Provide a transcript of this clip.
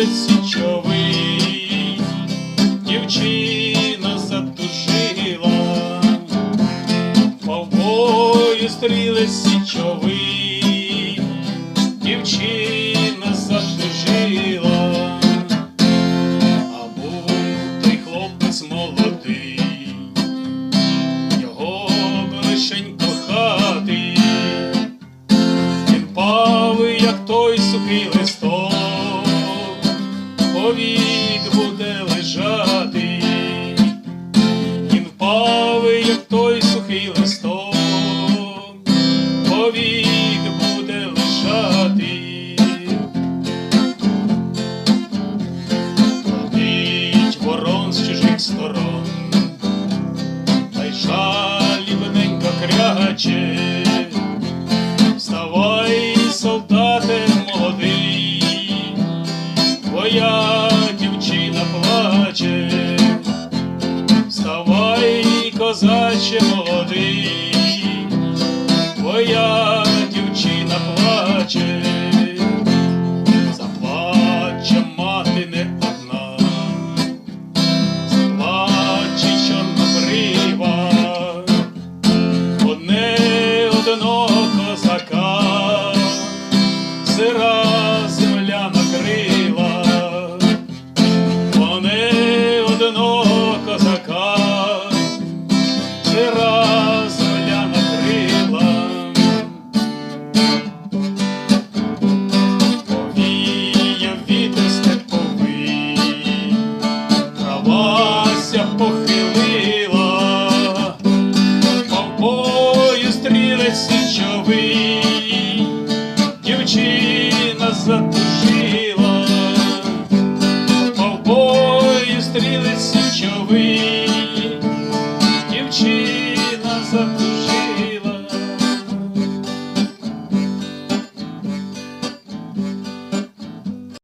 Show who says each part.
Speaker 1: хлопець дівчина затужила, повбою стріли, січовий, дівчина затужила, а був той хлопець молодий, його б лишень кохати, він пав, як той сухий лист. Кряче. Вставай, солдате молодий, твоя дівчина плаче. Вставай, козаче молодий, твоя